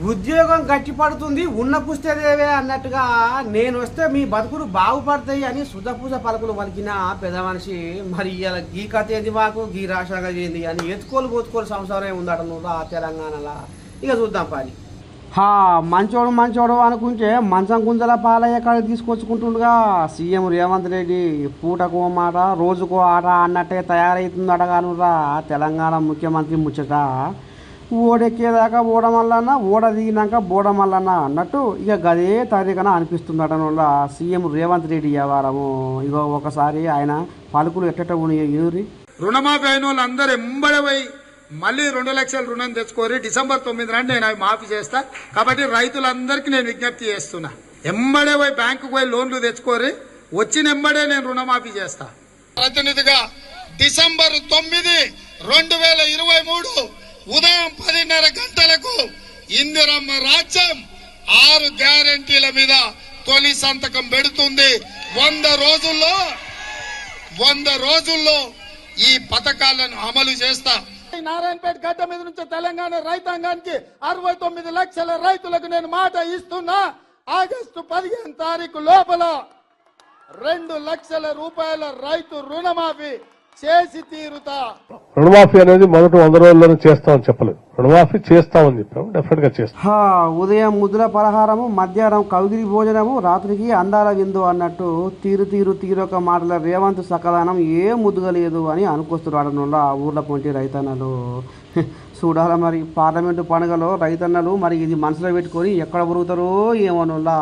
ఉద్యోగం గట్టిపడుతుంది ఉన్న పుస్తేదేవే అన్నట్టుగా నేను వస్తే మీ బతుకులు బాగుపడతాయి అని సుధపూజ పలుకులు పలికిన పెద్ద మనిషి మరి ఇలా గీ కథ ఏంది మాకు? గీ రాష్ట్రంగా ఏంది? అని ఎత్తుకోలు పోతుకోలు సంసారం ఉందట నువ్వు ఆ తెలంగాణలో. ఇక చూద్దాం పని. హా మంచోడు మంచోడు అనుకుంటే మంచం గుంజల పాలయ్య కాడ తీసుకొచ్చుకుంటుండగా. సీఎం రేవంత్ రెడ్డి పూటకు మాట రోజుకో ఆట అన్నట్టే తయారవుతుందట కానురా తెలంగాణ ముఖ్యమంత్రి ముచ్చట. ఓడెక్కేదాకా ఓడమల్లన్న ఓడ దిగినాక బోడమల్లన్న అన్నట్టు ఇక గదే తరీకన అనిపిస్తుందట వల్ల సీఎం రేవంత్ రెడ్డి వ్యవహారము. ఇగో ఒకసారి ఆయన పలుకులు ఎట్టట యూరి రుణమాఫీ అయిన వాళ్ళు అందరూ ఎంబడే పోయి మళ్ళీ రెండు లక్షల రుణం తెచ్చుకోరి డిసెంబర్ తొమ్మిది నాడు నేను అవి మాఫీ చేస్తా. కాబట్టి రైతులందరికీ నేను విజ్ఞప్తి చేస్తున్నా. ఎంబడే పోయి బ్యాంకుకు పోయి లోన్లు తెచ్చుకోరి వచ్చిన ఎంబడే నేను రుణమాఫీ చేస్తా. ప్రతినిధిగా డిసెంబర్ తొమ్మిది రెండు వేల ఇరవై మూడు ఉదయం పదిన్నర గంటలకు ఇందిరమ్మ రాజ్యం ఆరు గ్యారంటీల మీద తొలి సంతకం పెడుతుంది. వంద రోజుల్లో వంద రోజుల్లో ఈ పథకాలను అమలు చేస్తా. నారాయణపేట గడ్డ మీద నుంచి తెలంగాణ రైతాంగానికి అరవై తొమ్మిది లక్షల రైతులకు నేను మాట ఇస్తున్నా. ఆగస్టు పదిహేను తారీఖు లోపల రెండు లక్షల రూపాయల రైతు రుణమాఫీ చేసి తీరుతా. రుణమాఫీ అనేది మొదట వంద రోజుల్లోనే చేస్తామని చెప్పలేదు. రుణమాఫీ చేస్తామని చెప్పాము డెఫినెట్గా చేస్తాం. ఉదయం ముద్ర పలహారము మధ్యాహ్నం కవిగిరి భోజనము రాత్రికి అందాల విందు అన్నట్టు తీరు తీరు తీరొక మాటల రేవంత్ సకదానం ఏ ముద్దుగలేదు అని అనుకొస్తున్నారు అడనుల ఊర్ల పొంటి రైతన్నలు. చూడాల మరి పార్లమెంటు పండుగలో రైతన్నలు మరి ఇది మనసులో పెట్టుకొని ఎక్కడ ఉరుగుతారో ఏమోనుల్లా